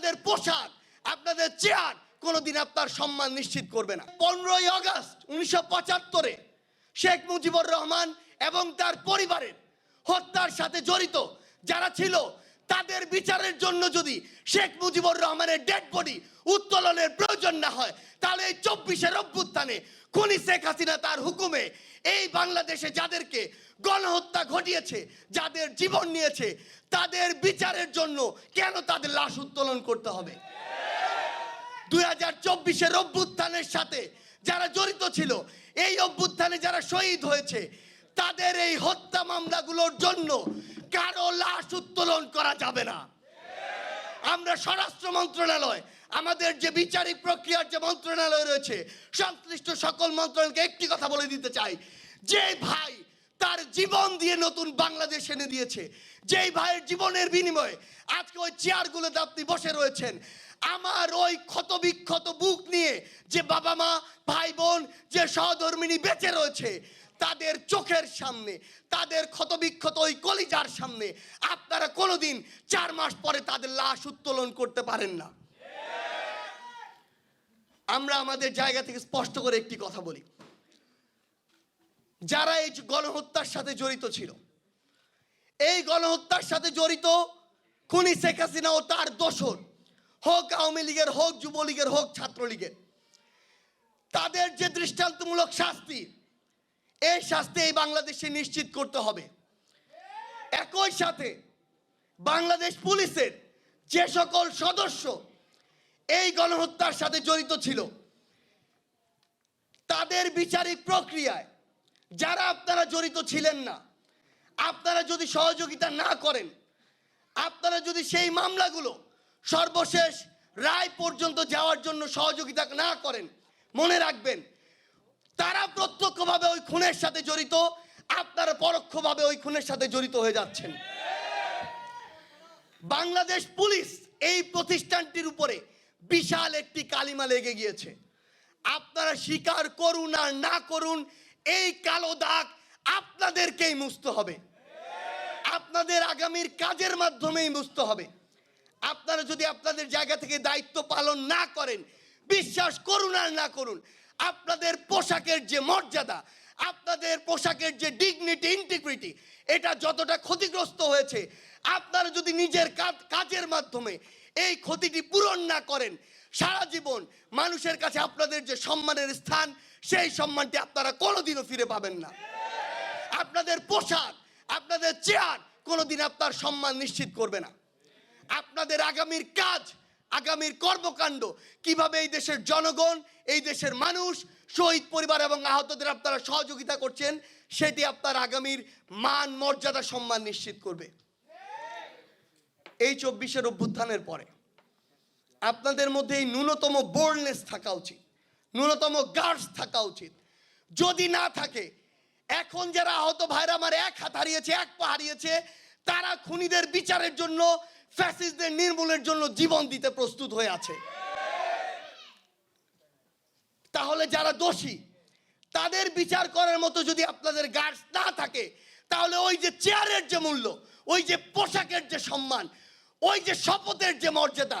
আপনাদের পোশাক, আপনাদের চেয়ার কোনোদিন আপনার সম্মান নিশ্চিত করবে না। পনেরোই আগস্ট উনিশশো পঁচাত্তরে শেখ মুজিবুর রহমান এবং তার পরিবারের হত্যার সাথে জড়িত যারা ছিল তাদের বিচারের জন্য যদি শেখ মুজিবুর রহমানের ডেড বডি উত্তোলনের প্রয়োজন না হয়, তাহলে এই চব্বিশের অভ্যুত্থানে খুনি শেখ হাসিনা তার হুকুমে এই বাংলাদেশে যাদেরকে গণহত্যা ঘটিয়েছে, যাদের জীবন নিয়েছে, তাদের বিচারের জন্য কেন তাদের লাশ উত্তোলন করতে হবে? দুই হাজার চব্বিশের অভ্যুত্থানের সাথে যারা জড়িত ছিল, এই অভ্যুত্থানে যারা শহীদ হয়েছে তাদের এই হত্যা মামলাগুলোর জন্য কারও লাশ উত্তোলন করা যাবে না। আমরা স্বরাষ্ট্র মন্ত্রণালয়, আমাদের যে বিচারিক প্রক্রিয়ার যে মন্ত্রণালয় রয়েছে, সংশ্লিষ্ট সকল মন্ত্রণালয়কে একটি কথা বলে দিতে চাই। যে ভাই তার জীবন দিয়ে নতুন বাংলাদেশ এনে দিয়েছে, যেই ভাইয়ের জীবনের বিনিময়ে আজকে ওই চেয়ারগুলোতে আপনি বসে রয়েছেন, আমার ওই ক্ষত বিক্ষত বুক নিয়ে যে বাবা মা, ভাই বোন, যে সহধর্মিনী বেঁচে রয়েছে তাদের চোখের সামনে, তাদের ক্ষতবিক্ষত ওই কলিজার সামনে আপনারা কোনোদিন চার মাস পরে তাদের লাশ উত্তোলন করতে পারেন না। আমরা আমাদের জায়গা থেকে স্পষ্ট করে একটি কথা বলি। যারা এই গণহত্যার সাথে জড়িত ছিল, এই গণহত্যার সাথে জড়িত খুনি শেখ হাসিনা ও তার দোসর হোক আওয়ামী লীগের, হোক যুবলীগের, হোক ছাত্রলীগের, তাদের যে দৃষ্টান্তমূলক শাস্তি এই শাস্তি এই বাংলাদেশে নিশ্চিত করতে হবে। একই সাথে বাংলাদেশ পুলিশের যে সকল সদস্য এই গণহত্যার সাথে জড়িত ছিল, তাদের বিচারিক প্রক্রিয়ায় যারা আপনারা জড়িত ছিলেন না, আপনারা যদি সহযোগিতা না করেন, আপনারা যদি সেই মামলাগুলো সর্বশেষ রায় পর্যন্ত যাওয়ার জন্য সহযোগিতা না করেন, মনে রাখবেন তারা প্রত্যক্ষভাবে ওই খুনের সাথে জড়িত, আপনারা পরোক্ষভাবে ওই খুনের সাথে জড়িত হয়ে যাচ্ছেন। বাংলাদেশ পুলিশ এই প্রতিষ্ঠানটির উপরে বিশাল একটি কালিমা লেগে গিয়েছে। আপনারা স্বীকার করুন আর না করুন, এই কালো দাগ আপনাদেরকেই মুছতে হবে। আপনাদের আগামীর কাজের মাধ্যমেই বুঝতে হবে। আপনারা যদি আপনাদের জায়গা থেকে দায়িত্ব পালন না করেন, বিশ্বাস করুন আর না করুন আপনাদের পোশাকের যে মর্যাদা, আপনাদের পোশাকের যে ডিগনিটি ইন্টিগ্রিটি এটা যতটা ক্ষতিগ্রস্ত হয়েছে, আপনারা যদি নিজের কাজ- কাজের মাধ্যমে এই ক্ষতিটি পূরণ না করেন, সারা জীবন মানুষের কাছে আপনাদের যে সম্মানের স্থান, সেই সম্মানটি আপনারা কোনোদিনও ফিরে পাবেন না। আপনাদের পোশাক, আপনাদের চেয়ার কোনোদিন আপনার সম্মান নিশ্চিত করবে না। আপনাদের আগামীর কাজ আগামীর কর্মকাণ্ড, কীভাবে এই দেশের জনগণ, এই দেশের মানুষ, শহীদ পরিবার এবং আহতদের আপনারা সহযোগিতা করছেন, সেটি আপনার আগামীর মান, মর্যাদা, সম্মান নিশ্চিত করবে। এই চব্বিশের অভ্যুত্থানের পরে আপনাদের মধ্যে এই ন্যূনতম বোল্ডনেস থাকা উচিত, ন্যূনতম গার্ডস থাকা উচিত। যদি না থাকে, এখন যারা আহত ভাইরা আমার এক হাত হারিয়েছে, এক পা হারিয়েছে তারা খুনিদের বিচারের জন্য, ফ্যাসিস্টদের নির্মূলের জন্য জীবন দিতে প্রস্তুত হয়ে আছে। তাহলে যারা দোষী, তাদের বিচার করার মতো যদি আপনাদের গার্ডস না থাকে, তাহলে ওই যে চেয়ারের যে মূল্য, ওই যে পোশাকের যে সম্মান, ওই যে শপথের যে মর্যাদা